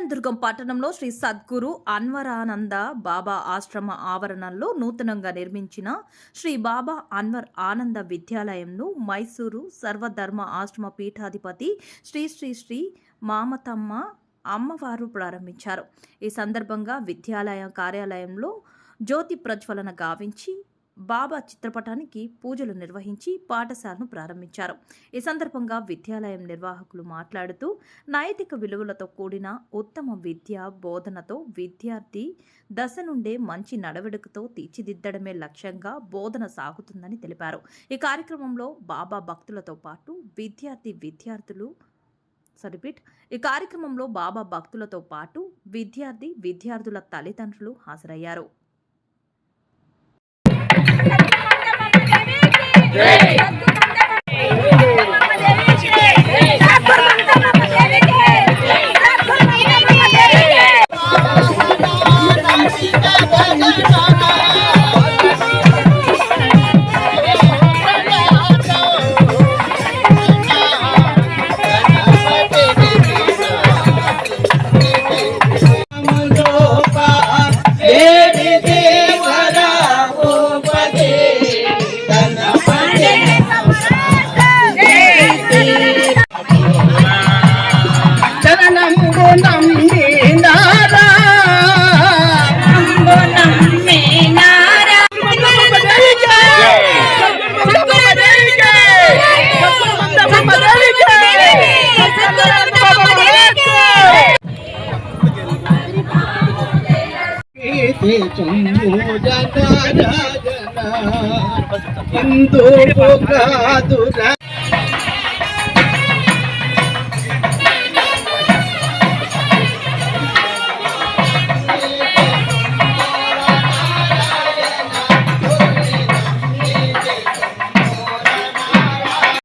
కళ్యాణదుర్గం పట్టణంలో శ్రీ సద్గురు అన్వరానంద బాబా ఆశ్రమ ఆవరణంలో నూతనంగా నిర్మించిన శ్రీ బాబా అన్వర్ ఆనంద విద్యాలయంను మైసూరు సర్వధర్మ ఆశ్రమ పీఠాధిపతి శ్రీ శ్రీ శ్రీ మామతమ్మ అమ్మవారు ప్రారంభించారు. ఈ సందర్భంగా విద్యాలయ కార్యాలయంలో జ్యోతి ప్రజ్వలన గావించి బాబా చిత్రపటానికి పూజలు నిర్వహించి పాఠశాలను ప్రారంభించారు. ఈ సందర్భంగా విద్యాలయం నిర్వాహకులు మాట్లాడుతూ నైతిక విలువలతో కూడిన ఉత్తమ విద్య బోధనతో విద్యార్థి దశ నుండే మంచి నడవడికతో తీర్చిదిద్దడమే లక్ష్యంగా బోధన సాగుతుందని తెలిపారు. ఈ కార్యక్రమంలో బాబా భక్తులతో పాటు విద్యార్థి విద్యార్థులు సరిపిట్ ఈ కార్యక్రమంలో బాబా భక్తులతో పాటు విద్యార్థి విద్యార్థుల తల్లిదండ్రులు హాజరయ్యారు. హిందూ కాదురా